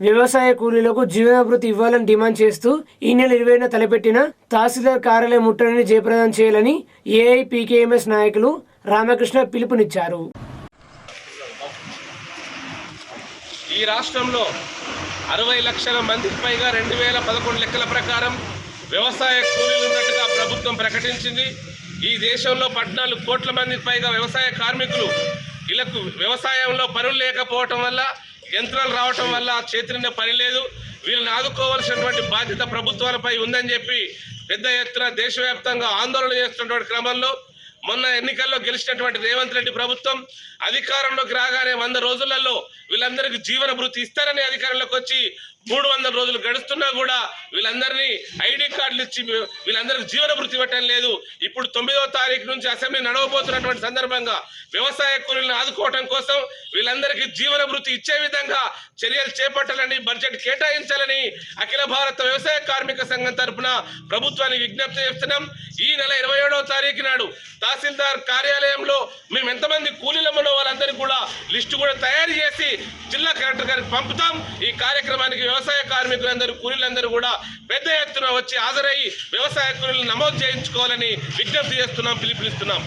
వ్యవసాయ కూలీలకు జీవనభృతి ఇవ్వాలని డిమాండ్ చేస్తూ ఈ నెల ఇరవైన తలపెట్టిన తహసీల్దార్ కార్యాలయం ముట్టడిని జయప్రదం చేయాలని ఏఐపీకేఎంఎస్ నాయకులు రామకృష్ణ పిలుపునిచ్చారు. ఈ రాష్ట్రంలో అరవై లక్షల మందికి పైగా రెండు వేల పదకొండు లెక్కల ప్రకారం వ్యవసాయ కూలీలు ఉన్నట్టుగా ప్రభుత్వం ప్రకటించింది. ఈ దేశంలో పద్నాలుగు కోట్ల మందికి పైగా వ్యవసాయ కార్మికులు వీళ్ళకు వ్యవసాయంలో పనులు లేకపోవటం వల్ల యంత్రాలు రావటం వల్ల చేతిన పని లేదు. వీళ్ళని ఆదుకోవాల్సినటువంటి బాధ్యత ప్రభుత్వాలపై ఉందని చెప్పి పెద్ద ఎత్తున దేశవ్యాప్తంగా ఆందోళన చేస్తున్నటువంటి క్రమంలో మొన్న ఎన్నికల్లో గెలిచినటువంటి రేవంత్ రెడ్డి ప్రభుత్వం అధికారంలోకి రాగానే వంద రోజులలో వీళ్ళందరికీ జీవన భృతి ఇస్తారని అధికారంలోకి వచ్చి మూడు వందల రోజులు గడుస్తున్నా కూడా వీళ్ళందరినీ ఐడి కార్డులు ఇచ్చి వీళ్ళందరికీ జీవన భృతి ఇవ్వటం లేదు. ఇప్పుడు తొమ్మిదవ తారీఖు నుంచి అసెంబ్లీ నడవబోతున్నటువంటి సందర్భంగా వ్యవసాయ కూలీలను ఆదుకోవటం కోసం వీళ్ళందరికీ జీవన భృతి ఇచ్చే విధంగా చర్యలు చేపట్టాలని బడ్జెట్ కేటాయించాలని అఖిల భారత వ్యవసాయ కార్మిక సంఘం తరపున ప్రభుత్వానికి విజ్ఞప్తి చేస్తున్నాం. ఈ నెల ఇరవై ఏడవ తారీఖు నాడు తహసీల్దార్ కార్యాలయంలో మేము ఎంతమంది కూలీల లిస్టు కూడా తయారు చేసి జిల్లా కలెక్టర్ గారికి పంపుతాం. ఈ కార్యక్రమానికి వ్యవసాయ కార్మికులందరూ కూలీలందరూ కూడా పెద్ద ఎత్తున వచ్చి హాజరయ్యి వ్యవసాయ కూలీలు నమోదు చేయించుకోవాలని విజ్ఞప్తి చేస్తున్నాం పిలుపునిస్తున్నాం.